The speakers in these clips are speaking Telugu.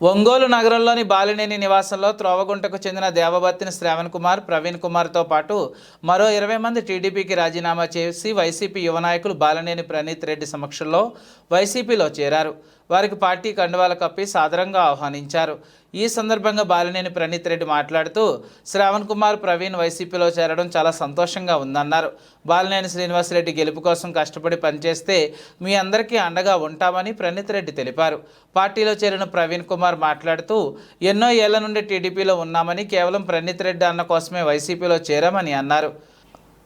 ఒంగోలు నగరంలోని బాలినేని నివాసంలో త్రోవగుంటకు చెందిన దేవబత్తిని శ్రావణ్ కుమార్ ప్రవీణ్ కుమార్తో పాటు మరో ఇరవై మంది టీడీపీకి రాజీనామా చేసి వైసీపీ యువ నాయకులు బాలినేని ప్రణీత్ రెడ్డి సమక్షంలో వైసీపీలో చేరారు. వారికి పార్టీ కండువాలు కప్పి సాదరంగా ఆహ్వానించారు. ఈ సందర్భంగా బాలినేని ప్రణీత్ రెడ్డి మాట్లాడుతూ శ్రావణ్ కుమార్ ప్రవీణ్ వైసీపీలో చేరడం చాలా సంతోషంగా ఉందన్నారు. బాలినేని శ్రీనివాసరెడ్డి గెలుపు కోసం కష్టపడి పనిచేస్తే మీ అందరికీ అండగా ఉంటామని ప్రణీత్ రెడ్డి తెలిపారు. పార్టీలో చేరిన ప్రవీణ్ కుమార్ మాట్లాడుతూ ఎన్నో ఏళ్ళ నుండి టీడీపీలో ఉన్నామని కేవలం ప్రణీత్ రెడ్డి అన్న కోసమే వైసీపీలో చేరామని అన్నారు.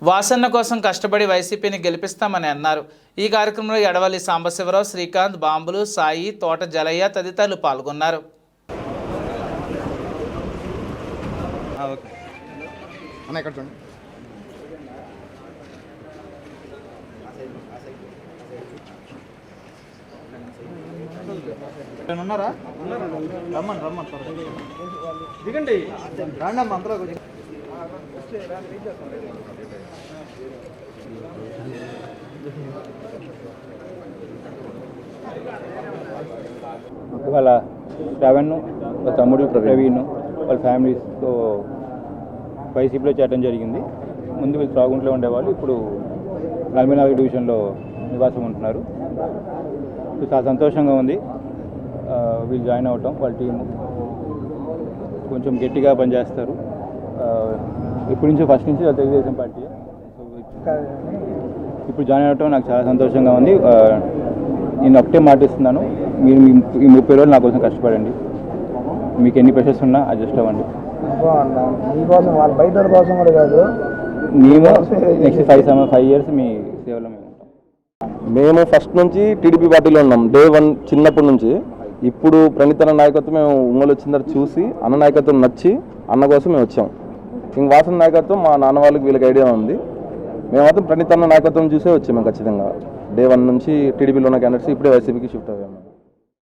వాసన్న కోసం కష్టపడి వైసీపీని గెలిపిస్తామని అన్నారు. ఈ కార్యక్రమంలో ఎడవల్లి సాంబశివరావు శ్రీకాంత్ బాంబులు సాయి తోట జలయ్య తదితరులు పాల్గొన్నారు. ఓకే. అన్న ఎక్కడ చూడండి. ఉన్నారా? రమ్మని రమ్మని త్వరగా. దిగండి. రాండి అమ్మ అందరూ కొంచెం వాళ్ళ తమ్ముడు ప్రవీణ్ వాళ్ళ ఫ్యామిలీస్తో వైసీపీలో చేరడం జరిగింది. ముందు వీళ్ళు త్రాగుంట్లో ఉండేవాళ్ళు. ఇప్పుడు నలభై డివిజన్లో నివాసం ఉంటున్నారు. చాలా సంతోషంగా ఉంది. వీళ్ళు జాయిన్ అవ్వటం వాళ్ళ టీము కొంచెం గట్టిగా పనిచేస్తారు. ఇప్పటి నుంచి ఫస్ట్ నుంచి వాళ్ళు తెలుగుదేశం పార్టీ. ఇప్పుడు జాయిన్ అవ్వటం నాకు చాలా సంతోషంగా ఉంది. నేను ఒకటే మాటిస్తున్నాను. మీరు ఈ ముప్పై రోజులు నా కోసం కష్టపడండి. మీకు ఎన్ని ప్రెషర్స్ ఉన్నా అడ్జస్ట్ అవ్వండి. మీకోసం వాళ్ళ బయట వాళ్ళ కోసం కూడా కాదు. మేము next five seven five years మీ సేవలో మేము ఉంటాం. మేము ఫస్ట్ నుంచి టీడీపీ పార్టీలో ఉన్నాం డే వన్ చిన్నప్పటి నుంచి. ఇప్పుడు ప్రణీత్ అన్న నాయకత్వం మేము ఒంగోలు వచ్చిన తర్వాత చూసి అన్న నాయకత్వం నచ్చి అన్న కోసం మేము వచ్చాం. ఇంక వాసన నాయకత్వం మా నాన్న వాళ్ళకి వీళ్ళకి ఐడియా ఉంది. మేము మాత్రం ప్రణీత్ అన్న నాయకత్వం చూసే వచ్చాము మేము ఖచ్చితంగా. డే వన్ నుంచి టీడీపీలో ఉన్న క్యాండిడేట్స్ ఇప్పుడే వైసీపీకి షిఫ్ట్ అయ్యాము.